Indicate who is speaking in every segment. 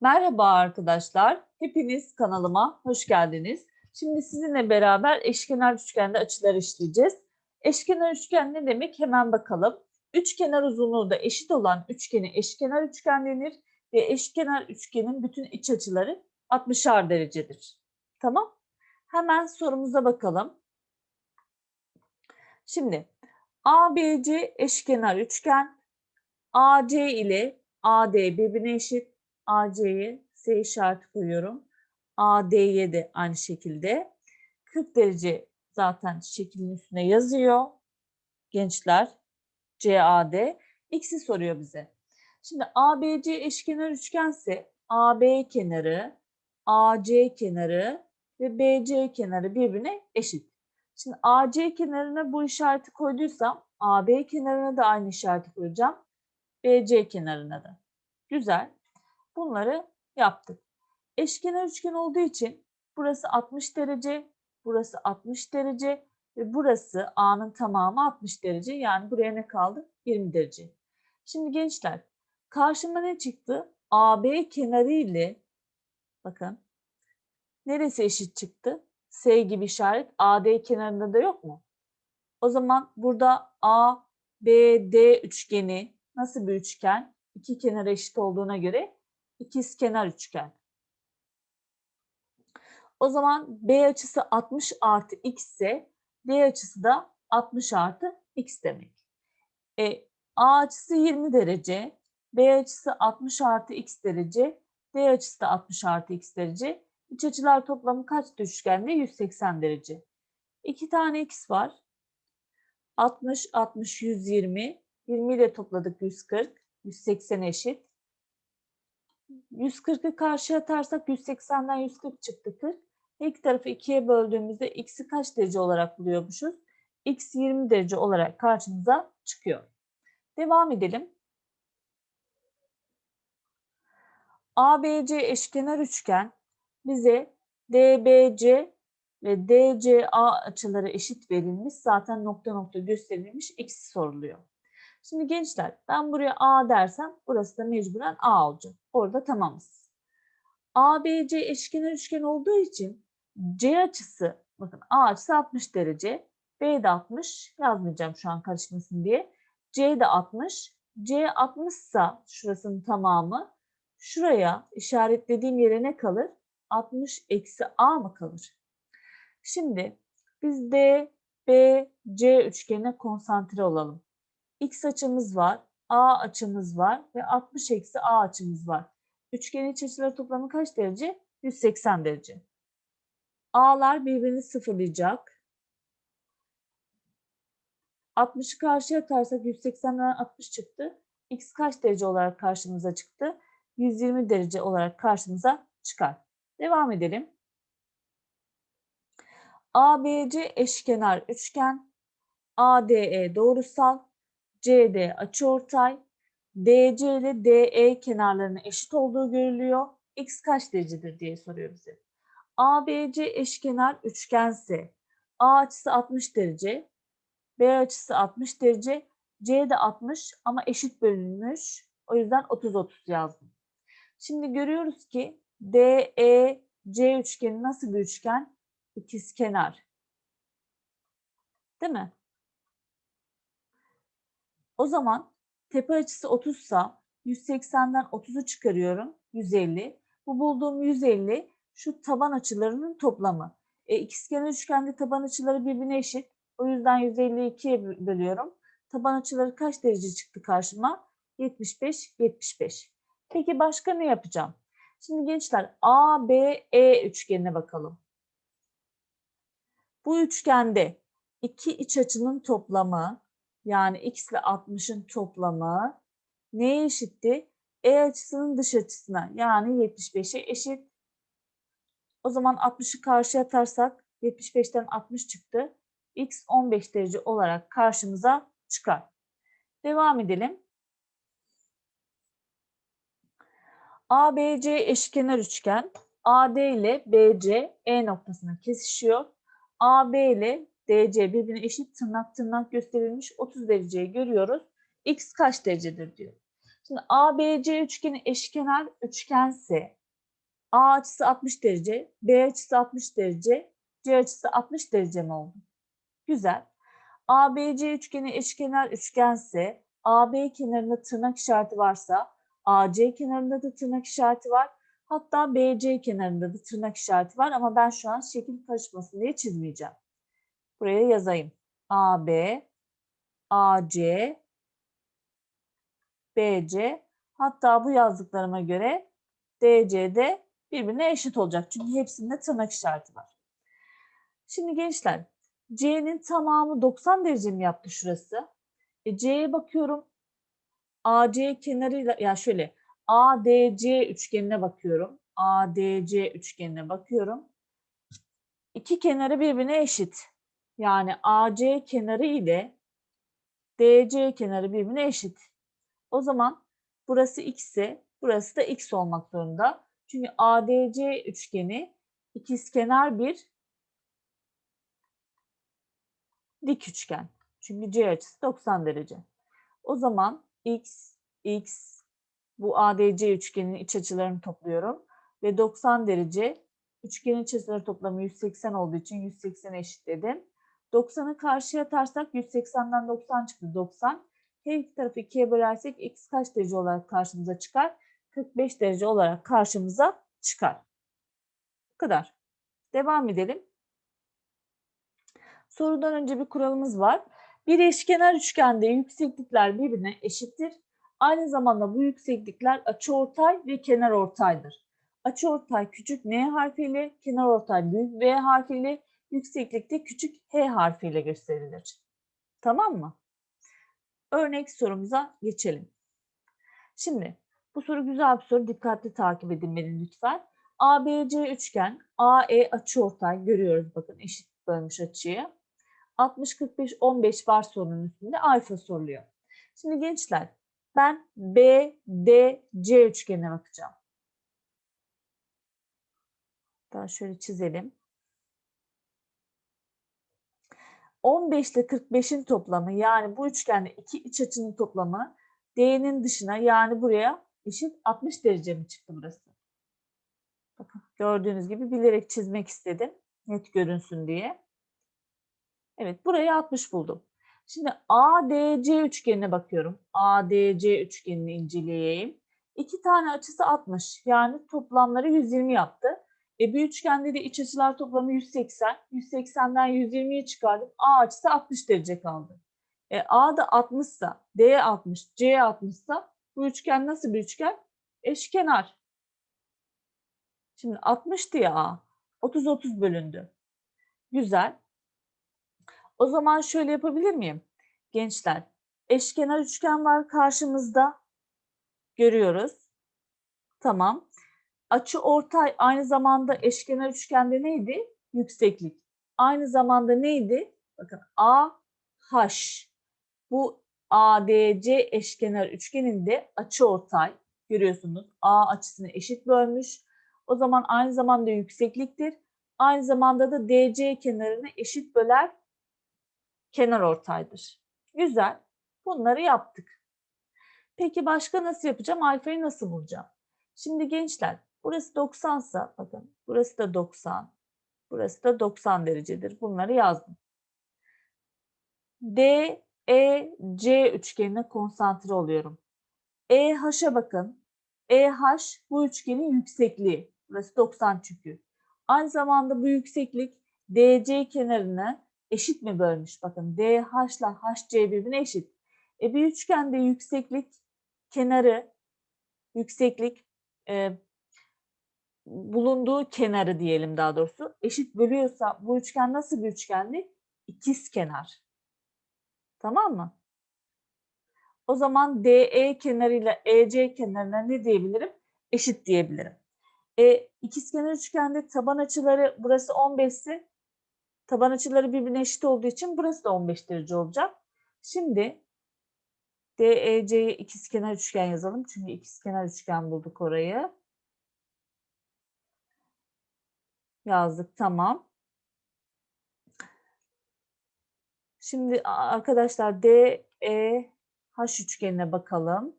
Speaker 1: Merhaba arkadaşlar. Hepiniz kanalıma hoş geldiniz. Şimdi sizinle beraber eşkenar üçgende açılar işleyeceğiz. Eşkenar üçgen ne demek? Hemen bakalım. Üçkenar uzunluğu da eşit olan üçgeni eşkenar üçgen denir ve eşkenar üçgenin bütün iç açıları 60'ar derecedir. Tamam? Hemen sorumuza bakalım. Şimdi ABC eşkenar üçgen AC ile AD birbirine eşit. AC'ye S işareti koyuyorum. AD'ye de aynı şekilde. 40 derece zaten şeklin üstüne yazıyor. Gençler CAD. X'i soruyor bize. Şimdi ABC eşkenar üçgense AB kenarı, AC kenarı ve BC kenarı birbirine eşit. Şimdi AC kenarına bu işareti koyduysam AB kenarına da aynı işareti koyacağım. BC kenarına da. Güzel. Bunları yaptık. Eşkenar üçgen olduğu için burası 60 derece, burası 60 derece ve burası A'nın tamamı 60 derece. Yani buraya ne kaldı? 20 derece. Şimdi gençler karşıma ne çıktı? AB kenarı ile bakın neresi eşit çıktı? S gibi işaret AD kenarında da yok mu? O zaman burada ABD üçgeni nasıl bir üçgen? İki kenar eşit olduğuna göre ikizkenar üçgen. O zaman B açısı 60 artı x ise D açısı da 60 artı x demek. E, A açısı 20 derece, B açısı 60 artı x derece, D açısı da 60 artı x derece. İç açılar toplamı kaç üçgende? 180 derece. İki tane x var. 60, 60, 120. 20 ile topladık 140. 180 eşit. 140'ı karşıya atarsak 180'den 140 çıktı 40. İlk tarafı ikiye böldüğümüzde x'i kaç derece olarak buluyormuşuz? x 20 derece olarak karşımıza çıkıyor. Devam edelim. ABC eşkenar üçgen bize DBC ve DCA açıları eşit verilmiş. Zaten nokta nokta gösterilmiş. X soruluyor. Şimdi gençler ben buraya A dersem burası da mecburen A olacak. Orada tamamız. ABC eşkenar üçgen olduğu için C açısı bakın A açısı 60 derece. B de 60 yazmayacağım şu an karışmasın diye. C de 60. C 60 ise şurasının tamamı. Şuraya işaretlediğim yere ne kalır? 60 eksi A mı kalır? Şimdi biz D, B, C üçgenine konsantre olalım x açımız var, a açımız var ve 60 eksi a açımız var. Üçgenin iç açıları toplamı kaç derece? 180 derece. A'lar birbirini sıfırlayacak. 60'ı karşıya atarsak 180'den 60 çıktı. X kaç derece olarak karşımıza çıktı? 120 derece olarak karşımıza çıkar. Devam edelim. ABC eşkenar üçgen, ADE doğrusal, CD açıortay, DC ile DE kenarlarının eşit olduğu görülüyor. X kaç derecedir diye soruyor bize. ABC eşkenar üçgense A açısı 60 derece, B açısı 60 derece, C de 60 ama eşit bölünmüş. O yüzden 30-30 yazdım. Şimdi görüyoruz ki DE C üçgeni nasıl bir üçgen? İkizkenar. Değil mi? O zaman tepe açısı 30 sa 180'den 30'u çıkarıyorum. 150. Bu bulduğum 150 şu taban açılarının toplamı. E, ikizkenar üçgende taban açıları birbirine eşit. O yüzden 150'yi 2'ye bölüyorum. Taban açıları kaç derece çıktı karşıma? 75, 75. Peki başka ne yapacağım? Şimdi gençler ABE üçgenine bakalım. Bu üçgende iki iç açının toplamı yani x ile 60'ın toplamı neye eşitti? E açısının dış açısına yani 75'e eşit. O zaman 60'ı karşıya atarsak 75'ten 60 çıktı. X 15 derece olarak karşımıza çıkar. Devam edelim. ABC eşkenar üçgen AD ile BC E noktasına kesişiyor. AB ile DC birbirine eşit tırnak tırnak gösterilmiş 30 dereceyi görüyoruz. X kaç derecedir diyor. Şimdi ABC üçgeni eşkenar üçgense A açısı 60 derece, B açısı 60 derece, C açısı 60 derece mi oldu? Güzel. ABC üçgeni eşkenar üçgense AB kenarında tırnak işareti varsa AC kenarında da tırnak işareti var. Hatta BC kenarında da tırnak işareti var ama ben şu an şekil karışmasın diye çizmeyeceğim. Buraya yazayım. AB, AC, BC hatta bu yazdıklarıma göre DC de birbirine eşit olacak. Çünkü hepsinde tırnak işareti var. Şimdi gençler C'nin tamamı 90 derece mi yaptı şurası? E, C'ye bakıyorum. AC kenarıyla ya şöyle ADC üçgenine bakıyorum. ADC üçgenine bakıyorum. İki kenarı birbirine eşit. Yani AC kenarı ile DC kenarı birbirine eşit. O zaman burası x ise burası da x olmak zorunda. Çünkü ADC üçgeni ikizkenar bir dik üçgen. Çünkü C açısı 90 derece. O zaman x, x bu ADC üçgenin iç açılarını topluyorum. Ve 90 derece üçgenin iç açıları toplamı 180 olduğu için 180 eşitledim. 90'ı karşıya atarsak 180'den 90 çıktı 90. Her iki tarafı ikiye bölersek x kaç derece olarak karşımıza çıkar? 45 derece olarak karşımıza çıkar. Bu kadar. Devam edelim. Sorudan önce bir kuralımız var. Bir eşkenar üçgende yükseklikler birbirine eşittir. Aynı zamanda bu yükseklikler açıortay ve kenarortaydır. Açıortay küçük n harfiyle, kenarortay büyük v harfiyle, yükseklikte küçük h harfiyle gösterilir. Tamam mı? Örnek sorumuza geçelim. Şimdi bu soru güzel bir soru. Dikkatli takip edin beni lütfen. ABC üçgen, AE açıortay görüyoruz bakın eşit bölmüş açıyı. 60 45 15 var sorunun üstünde alfa soruluyor. Şimdi gençler ben B, D, C üçgenine bakacağım. Daha şöyle çizelim. 15 ile 45'in toplamı yani bu üçgende iki iç açının toplamı D'nin dışına yani buraya eşit 60 derece mi çıktı burası? Bakın gördüğünüz gibi bilerek çizmek istedim. Net görünsün diye. Evet burayı 60 buldum. Şimdi ADC üçgenine bakıyorum. ADC üçgenini inceleyeyim. İki tane açısı 60. Yani toplamları 120 yaptı. E bir üçgende de iç açılar toplamı 180. 180'den 120'yi çıkardım. A açısı 60 derece kaldı. E A da 60 ise, D 60, C 60 ise bu üçgen nasıl bir üçgen? Eşkenar. Şimdi 60 diye A. 30-30 bölündü. Güzel. O zaman şöyle yapabilir miyim? Gençler, eşkenar üçgen var karşımızda. Görüyoruz. Tamam. Açı ortay aynı zamanda eşkenar üçgende neydi? Yükseklik. Aynı zamanda neydi? Bakın A, H. Bu ADC eşkenar üçgeninde açı ortay görüyorsunuz. A açısını eşit bölmüş. O zaman aynı zamanda yüksekliktir. Aynı zamanda da DC kenarını eşit böler kenar ortaydır. Güzel. Bunları yaptık. Peki başka nasıl yapacağım? Alfayı nasıl bulacağım? Şimdi gençler burası 90 sa bakın burası da 90. Burası da 90 derecedir. Bunları yazdım. D, E, C üçgenine konsantre oluyorum. EH'a bakın. EH bu üçgenin yüksekliği. Burası 90 çünkü. Aynı zamanda bu yükseklik DC kenarını eşit mi bölmüş? Bakın DH ile HC birbirine eşit. E bir üçgende yükseklik kenarı, yükseklik e, bulunduğu kenarı diyelim daha doğrusu eşit bölüyorsa bu üçgen nasıl bir üçgendi? İkiz kenar. Tamam mı? O zaman DE kenarıyla EC kenarına ne diyebilirim? Eşit diyebilirim. E, ikizkenar üçgende taban açıları burası 15 ise Taban açıları birbirine eşit olduğu için burası da 15 derece olacak. Şimdi DEC'ye ikizkenar üçgen yazalım. Çünkü ikizkenar üçgen bulduk orayı. Yazdık tamam. Şimdi arkadaşlar DEH üçgenine bakalım.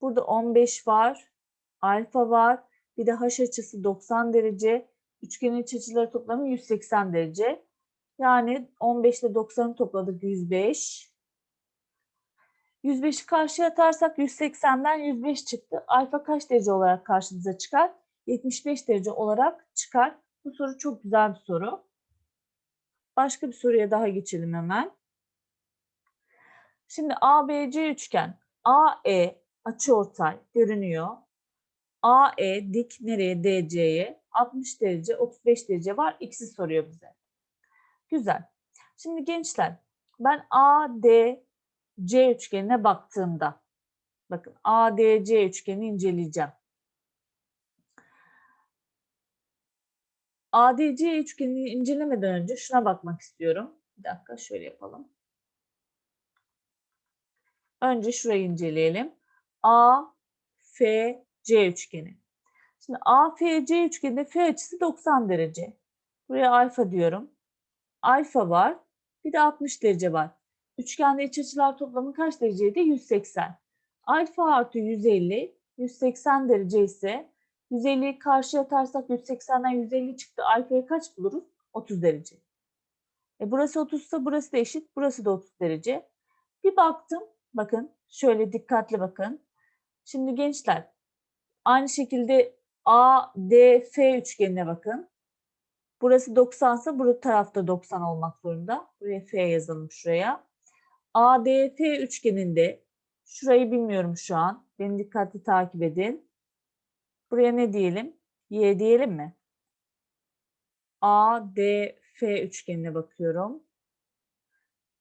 Speaker 1: Burada 15 var. Alfa var. Bir de H açısı 90 derece. Üçgenin iç açıları toplamı 180 derece. Yani 15 ile 90'ı topladık 105. 105'i karşıya atarsak 180'den 105 çıktı. Alfa kaç derece olarak karşımıza çıkar? 75 derece olarak çıkar. Bu soru çok güzel bir soru. Başka bir soruya daha geçelim hemen. Şimdi ABC üçgen. AE açıortay görünüyor. AE dik nereye? DC'ye. 60 derece, 35 derece var. X'i soruyor bize. Güzel. Şimdi gençler ben ADC üçgenine baktığımda bakın ADC üçgeni inceleyeceğim. ADC üçgenini incelemeden önce şuna bakmak istiyorum. Bir dakika şöyle yapalım. Önce şurayı inceleyelim. AFC üçgeni. Şimdi AFC üçgeninde F açısı 90 derece. Buraya alfa diyorum. Alfa var. Bir de 60 derece var. Üçgende iç açılar toplamı kaç dereceydi? 180. Alfa artı 150, 180 derece ise 150'yi karşıya atarsak 180'den 150 çıktı. Alfa'ya kaç buluruz? 30 derece. E burası 30 ise burası da eşit. Burası da 30 derece. Bir baktım. Bakın şöyle dikkatli bakın. Şimdi gençler aynı şekilde ADF üçgenine bakın. Burası 90 ise bu tarafta 90 olmak zorunda. Buraya F yazalım şuraya. ADF üçgeninde şurayı bilmiyorum şu an. Beni dikkatli takip edin. Buraya ne diyelim? Y diyelim mi? ADF üçgenine bakıyorum.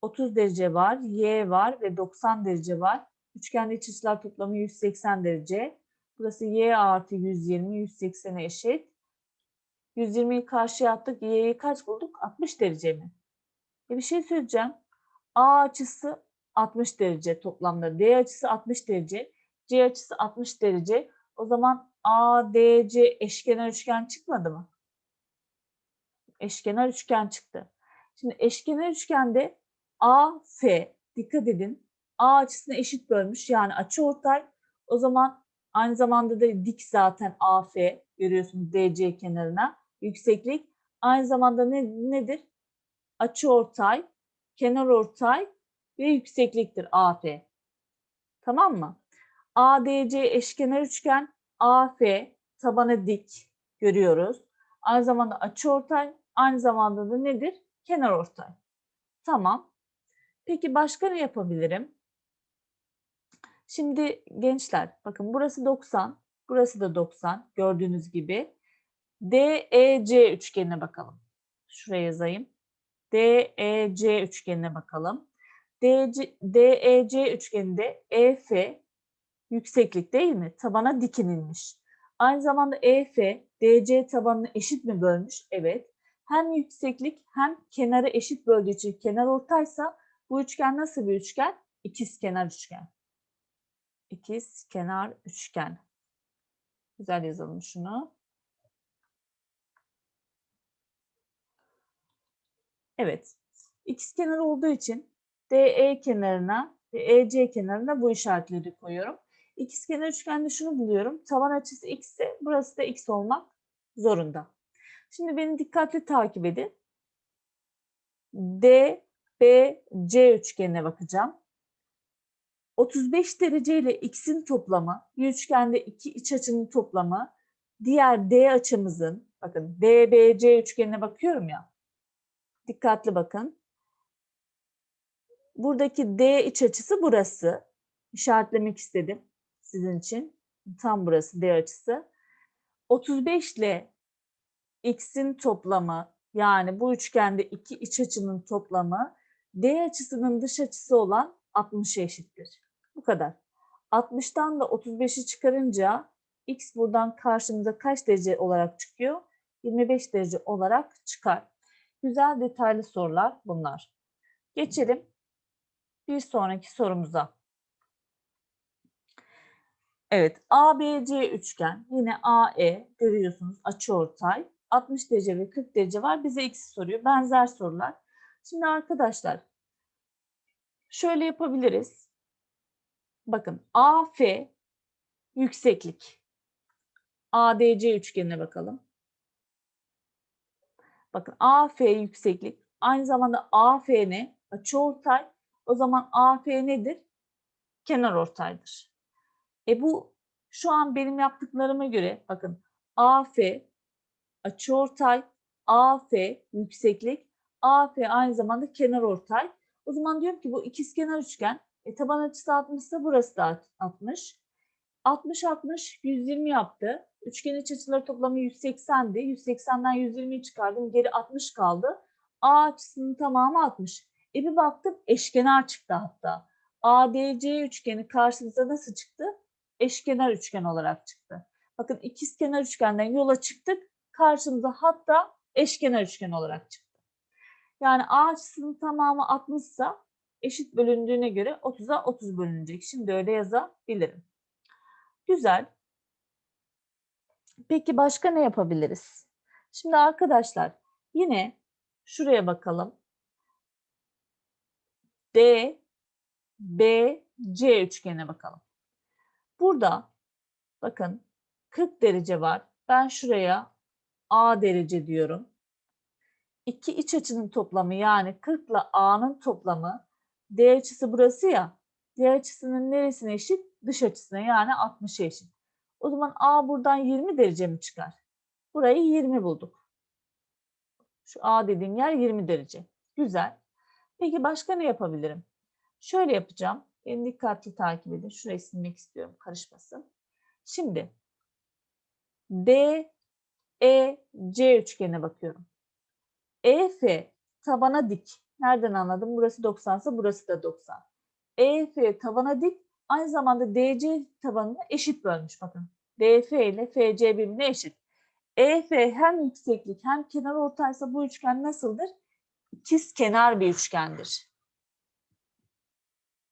Speaker 1: 30 derece var, Y var ve 90 derece var. Üçgende iç açılar toplamı 180 derece. Burası Y artı 120, 180'e eşit. 120'yi karşıya attık. Y'yi kaç bulduk? 60 derece mi? E bir şey söyleyeceğim. A açısı 60 derece toplamda. D açısı 60 derece. C açısı 60 derece. O zaman ADC eşkenar üçgen çıkmadı mı? Eşkenar üçgen çıktı. Şimdi eşkenar üçgende AF dikkat edin. A açısını eşit bölmüş yani açı ortay. O zaman aynı zamanda da dik zaten AF görüyorsunuz DC kenarına yükseklik. Aynı zamanda ne, nedir? Açı ortay, kenar ortay ve yüksekliktir AF. Tamam mı? ADC eşkenar üçgen, AF tabanı dik görüyoruz. Aynı zamanda açı ortay, aynı zamanda da nedir? Kenar ortay. Tamam. Peki başka ne yapabilirim? Şimdi gençler bakın burası 90, burası da 90 gördüğünüz gibi. DEC üçgenine bakalım. Şuraya yazayım. DEC üçgenine bakalım. DC, DEC üçgeninde EF yükseklik değil mi? Tabana dikinilmiş. Aynı zamanda EF DC tabanını eşit mi bölmüş? Evet. Hem yükseklik hem kenarı eşit böldüğü için kenar ortaysa bu üçgen nasıl bir üçgen? İkiz kenar üçgen. İkiz kenar üçgen. Güzel yazalım şunu. Evet. X kenar olduğu için DE kenarına ve EC kenarına bu işaretleri koyuyorum. İkizkenar üçgende şunu buluyorum. Tavan açısı x ise burası da x olmak zorunda. Şimdi beni dikkatli takip edin. D, B, C üçgenine bakacağım. 35 derece ile x'in toplamı, bir üçgende iki iç açının toplamı, diğer D açımızın, bakın DBC üçgenine bakıyorum ya, dikkatli bakın. Buradaki D iç açısı burası. İşaretlemek istedim sizin için. Tam burası D açısı. 35 ile x'in toplamı yani bu üçgende iki iç açının toplamı D açısının dış açısı olan 60'a eşittir. Bu kadar. 60'tan da 35'i çıkarınca x buradan karşımıza kaç derece olarak çıkıyor? 25 derece olarak çıkar. Güzel detaylı sorular bunlar. Geçelim bir sonraki sorumuza. Evet, ABC üçgen. Yine AE görüyorsunuz açıortay. 60 derece ve 40 derece var. Bize x soruyor. Benzer sorular. Şimdi arkadaşlar şöyle yapabiliriz. Bakın AF yükseklik. ADC üçgenine bakalım. Bakın AF yükseklik. Aynı zamanda AFN açıortay. O zaman AF nedir? Kenar ortaydır. E bu şu an benim yaptıklarıma göre bakın AF açıortay, AF yükseklik, AF aynı zamanda kenar ortay. O zaman diyorum ki bu ikizkenar üçgen e, taban açısı 60 ise burası da 60. 60 60 120 yaptı. Üçgen iç açıları toplamı 180'di. 180'den 120'yi çıkardım. Geri 60 kaldı. A açısının tamamı 60. E bir baktım eşkenar çıktı hatta. ADC üçgeni karşımıza nasıl çıktı? Eşkenar üçgen olarak çıktı. Bakın ikizkenar üçgenden yola çıktık. Karşımıza hatta eşkenar üçgen olarak çıktı. Yani A açısının tamamı 60 ise eşit bölündüğüne göre 30'a 30 bölünecek. Şimdi öyle yazabilirim. Güzel. Peki başka ne yapabiliriz? Şimdi arkadaşlar yine şuraya bakalım. D, B, C üçgene bakalım. Burada bakın 40 derece var. Ben şuraya A derece diyorum. İki iç açının toplamı yani 40 ile A'nın toplamı D açısı burası ya. D açısının neresine eşit? Dış açısına yani 60'a eşit. O zaman A buradan 20 derece mi çıkar? Burayı 20 bulduk. Şu A dediğim yer 20 derece. Güzel. Peki başka ne yapabilirim? Şöyle yapacağım. Beni dikkatli takip edin. Şurayı silmek istiyorum karışmasın. Şimdi D, E, C üçgenine bakıyorum. EF tabana dik. Nereden anladım? Burası 90 ise burası da 90. EF tabana dik. Aynı zamanda DC tabanını eşit bölmüş bakın. DF ile FC birbirine eşit. EF hem yükseklik hem kenar ortaysa bu üçgen nasıldır? İkiz kenar bir üçgendir.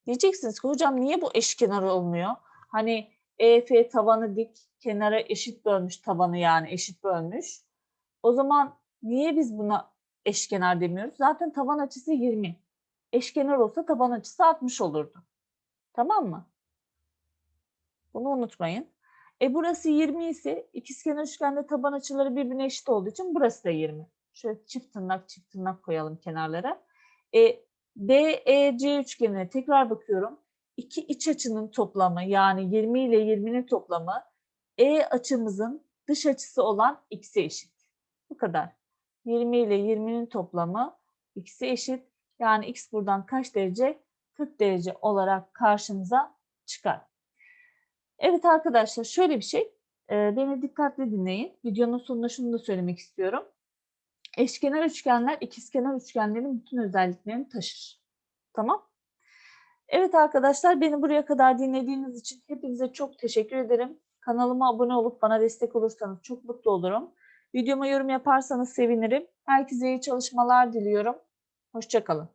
Speaker 1: Diyeceksiniz ki hocam niye bu eşkenar olmuyor? Hani EF tabanı dik, kenara eşit bölmüş tabanı yani eşit bölmüş. O zaman niye biz buna eşkenar demiyoruz? Zaten taban açısı 20. Eşkenar olsa taban açısı 60 olurdu. Tamam mı? Bunu unutmayın. E burası 20 ise ikizkenar üçgende taban açıları birbirine eşit olduğu için burası da 20. Şöyle çift tırnak çift tırnak koyalım kenarlara. E, DEC üçgenine tekrar bakıyorum. İki iç açının toplamı yani 20 ile 20'nin toplamı E açımızın dış açısı olan x'e eşit. Bu kadar. 20 ile 20'nin toplamı x'e eşit. Yani x buradan kaç derece? 40 derece olarak karşımıza çıkar. Evet arkadaşlar şöyle bir şey. E, beni dikkatli dinleyin. Videonun sonunda şunu da söylemek istiyorum. Eşkenar üçgenler ikizkenar üçgenlerin bütün özelliklerini taşır. Tamam? Evet arkadaşlar beni buraya kadar dinlediğiniz için hepinize çok teşekkür ederim. Kanalıma abone olup bana destek olursanız çok mutlu olurum. Videoma yorum yaparsanız sevinirim. Herkese iyi çalışmalar diliyorum. Hoşçakalın.